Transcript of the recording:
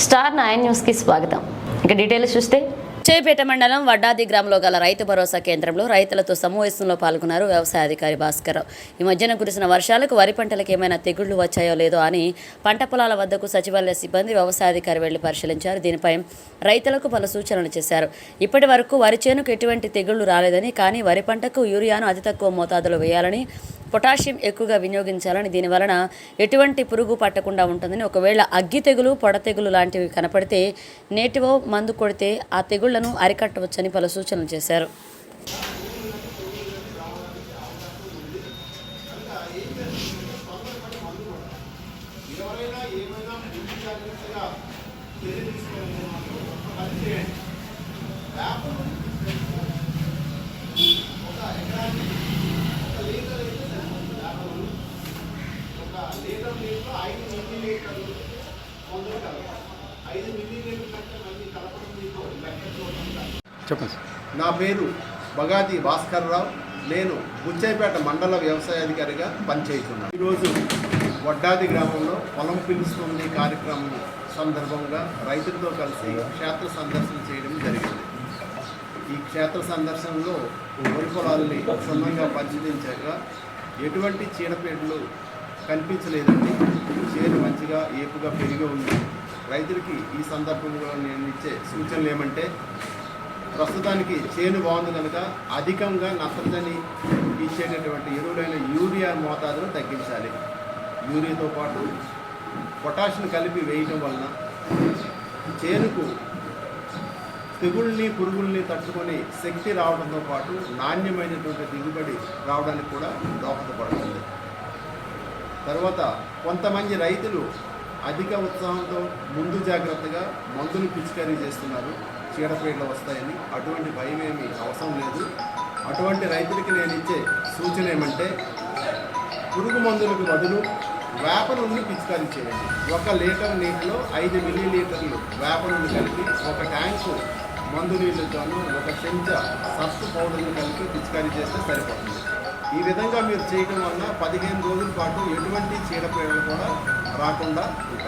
Star nine న్యూస్కి స్వాగతం. ఇక డీటెయిల్స్ చూస్తే. చేపేట మండలం వడ్డాది గ్రామంలో గల రైతు భరోసా కేంద్రంలో రైతులతో సమావేశంలో పాల్గొన్నారు వ్యవసాయ అధికారి భాస్కర్ ఈ మధ్యన కురిసిన వర్షాలకు వరి పంటలకు ఏమైనా తెగుళ్ళు వచ్చాయో లేదో అని పంట పొలాల వద్దకు సచివాలయ సిబ్బంది వ్యవసాయ అధికారి వెళ్ళి పరిశీలించారు. దీనిపై రైతులకు పలు సూచనలు చేశారు. ఇప్పటి వరకు వరి చేనుకు ఎటువంటి తెగుళ్ళు రాలేదని కానీ వరి పంటకు యూరియాను అతి తక్కువ మోతాదులో వేయాలని పొటాషియం ఎక్కువగా వినియోగించాలని దీని వలన ఎటువంటి పురుగు పట్టకుండా ఉంటుందని ఒకవేళ అగ్గి తెగులు పొడ తెగులు లాంటివి కనపడితే నేటివో మందు కొడితే ఆ తెగుళ్ళను అరికట్టవచ్చని పలు సూచనలు చేశారు. చెప్పండి సార్. నా పేరు బగాది భాస్కర్రావు నేను బుచ్చైపేట మండల వ్యవసాయాధికారిగా పనిచేస్తున్నాను. ఈరోజు వడ్డాది గ్రామంలో పొలం పిలుస్తుంది కార్యక్రమం సందర్భంగా రైతులతో కలిసి క్షేత్ర సందర్శన చేయడం జరిగింది. ఈ క్షేత్ర సందర్శనలో వరి పొలాల్ని క్షుణ్ణంగా పరిశీలించాక ఎటువంటి చీడపీడలు కనిపించలేదండి. చేను మంచిగా ఏపుగా పెరిగి ఉంది. రైతులకి ఈ సందర్భంలో నేను ఇచ్చే సూచనలు ఏమంటే ప్రస్తుతానికి చేను బాగుంది కనుక అధికంగా నత్రజని ఇచ్చేటటువంటి ఎరువులైన యూరియా మోతాదును తగ్గించాలి. యూరియాతో పాటు పొటాషియం కలిపి వేయటం వలన చేనుకు తెగుళ్ళని పురుగుల్ని తట్టుకొని శక్తి రావడంతో పాటు నాణ్యమైనటువంటి దిగుబడి రావడానికి కూడా దోహదపడుతుంది. తర్వాత కొంతమంది రైతులు అధిక ఉత్సాహంతో ముందు జాగ్రత్తగా మందులు పిచికారీ చేస్తున్నారు. చీడపీడలు వస్తాయని అటువంటి భయం ఏమీ అవసరం లేదు. అటువంటి రైతులకి నేను ఇచ్చే సూచన ఏమంటే పురుగు మందులకు బదులు వేప నుండి పిచికారీ చేయండి. ఒక లీటర్ నీటిలో ఐదు మిల్లీ లీటర్లు వేప నుండి కలిపి ఒక ట్యాంకు మందు నీళ్ళతోనూ ఒక చెంచా సత్తు పౌడర్ను కలిపి పిచికారీ చేస్తే సరిపోతుంది. ఈ విధంగా మీరు చేయడం వలన పదిహేను రోజుల పాటు ఎటువంటి చీడపీడలు కూడా రాకుండా ఉంటాయి.